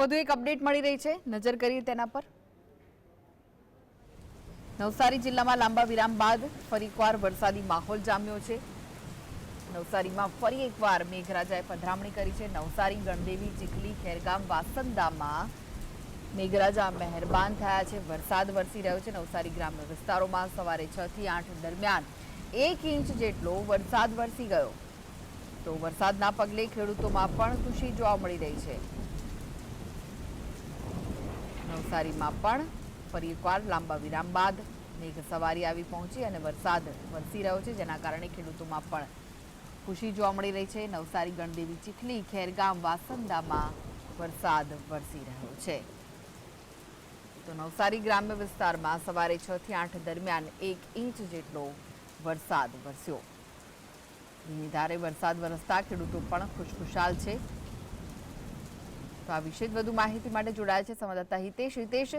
વધુ એક અપડેટ મળી રહી છે. નજર કરીએ તેના પર. નવસારી જિલ્લામાં લાંબા વિરામ બાદ ફરી એકવાર વરસાદી માહોલ જામ્યો છે. નવસારીમાં ફરી એકવાર મેઘરાજાએ પધરામણી કરી છે. નવસારી, ગણદેવી, ચીખલી, ખેરગામ, વાસંદામાં મેઘરાજા મહેરબાન થયા છે. વરસાદ વરસી રહ્યો છે. નવસારી ગ્રામ્ય વિસ્તારોમાં સવારે છ થી આઠ દરમિયાન એક ઇંચ જેટલો વરસાદ વરસી ગયો. તો વરસાદના પગલે ખેડૂતોમાં પણ ખુશી જોવા મળી રહી છે. નવસારીમાં પણ ફરી એકવાર લાંબા વિરામ બાદ મેઘ સવારી આવી પહોંચી અને વરસાદ વરસી રહ્યો છે, જેના કારણે ખેડૂતોમાં પણ ખુશી જોવા મળી રહી છે. નવસારી, ગણદેવી, ચીખલી, ખેરગામ, વાસંદામાં વરસાદ વરસી રહ્યો છે. તો નવસારી ગ્રામ્ય વિસ્તારમાં સવારે છ થી આઠ દરમિયાન એક ઇંચ જેટલો વરસાદ વરસ્યો. ધીમી ધારે વરસાદ વરસતા ખેડૂતો પણ ખુશખુશાલ છે. તો આ વિશે વધુ માહિતી માટે જોડાયા છે સંવાદદાતા હિતેશ. હિતેશ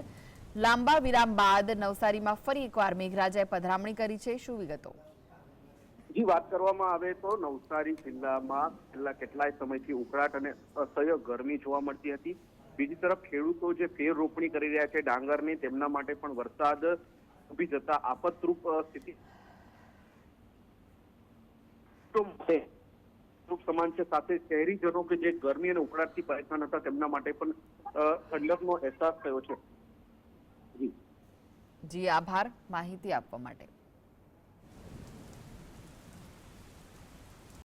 લાંબા વિરામ બાદ નવસારીમાં ફરી એકવાર મેઘરાજાએ પધરામણી કરી છે. શું વિગતો? જી વાત કરવામાં આવે તો નવસારી જિલ્લામાં છેલ્લા કેટલાય સમયથી ઉકળાટ અને અસહ્ય ગરમી જોવા મળતી હતી. બીજી તરફ ખેડૂતો જે ફેર રોપણી કરી રહ્યા છે ડાંગરની તેમના માટે પણ વરસાદ ઊભી જતા આપતરૂપ અ, સ્થિતિ તો સમાન છે. સાથે શહેરીજનો કે જે ગરમી અને ઉકળાટથી પરેશાન હતા, તેમના માટે પણ ઠંડકનો અહેસાસ થયો છે. જી, આભાર માહિતી આપવા માટે.